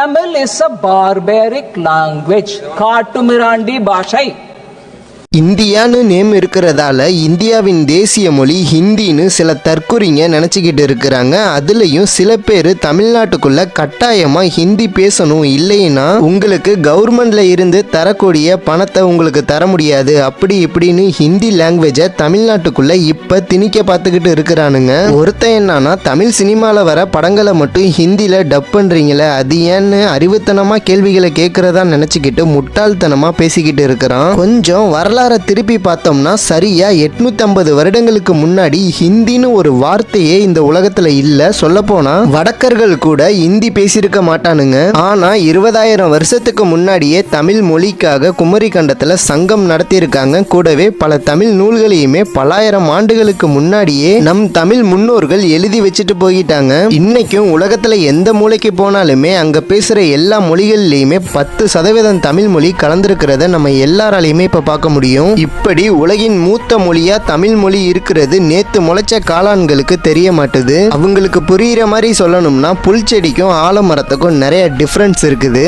Tamil is a barbaric language காட்டுமிராண்டி பாஷை இந்தியான்னு name இருக்கிறதால இந்தியாவின் தேசிய மொழி ஹிந்தின்னு சில தற்குறிங்க நினச்சிக்கிட்டு இருக்கிறாங்க. அதுலேயும் சில பேர் தமிழ்நாட்டுக்குள்ள கட்டாயமாக ஹிந்தி பேசணும் இல்லைன்னா உங்களுக்கு கவர்மெண்ட்ல இருந்து தரக்கூடிய பணத்தை உங்களுக்கு தர முடியாது. அப்படி இப்படின்னு ஹிந்தி லாங்குவேஜை தமிழ்நாட்டுக்குள்ள இப்போ திணிக்க பார்த்துக்கிட்டு இருக்கிறானுங்க. ஒருத்தன் என்னன்னா தமிழ் சினிமாவில் வர படங்களை மட்டும் ஹிந்தியில் டப் பண்ணுறீங்களே அது ஏன்னு அறிவுத்தனமாக கேள்விகளை கேட்குறதா நினச்சிக்கிட்டு முட்டாள்தனமாக பேசிக்கிட்டு இருக்கிறான். கொஞ்சம் வரலாறு திருப்பி பார்த்தோம்னா சரியா எட்நூத்தம்பது வருடங்களுக்கு முன்னாடி ஹிந்தின்னு ஒரு வார்த்தையே இந்த உலகத்துல இல்லை. சொல்லப்போனால் வடக்கர்கள் கூட ஹிந்தி பேசியிருக்க மாட்டானுங்க. ஆனா இருபதாயிரம் வருஷத்துக்கு முன்னாடியே தமிழ் மொழிக்காக குமரி கண்டத்துல சங்கம் நடத்தியிருக்காங்க. கூடவே பல தமிழ் நூல்களையுமே பலாயிரம் ஆண்டுகளுக்கு முன்னாடியே நம் தமிழ் முன்னோர்கள் எழுதி வச்சுட்டு போயிட்டாங்க. இன்னைக்கும் உலகத்துல எந்த மூலைக்கு போனாலுமே அங்க பேசுற எல்லா மொழிகள்லயுமே பத்து சதவீதம் தமிழ் மொழி கலந்திருக்கிறத நம்ம எல்லாராலையுமே இப்ப பார்க்க முடியும் முடியும் இப்படி உலகின் மூத்த மொழியா தமிழ் மொழி இருக்கிறது நேத்து முளைச்ச காளான்களுக்கு தெரிய மாட்டுது அவங்களுக்கு புரியுற மாதிரி சொல்லணும்னா புல் செடிக்கும் ஆலமரத்துக்கும் நிறைய டிஃப்ரென்ஸ் இருக்குது.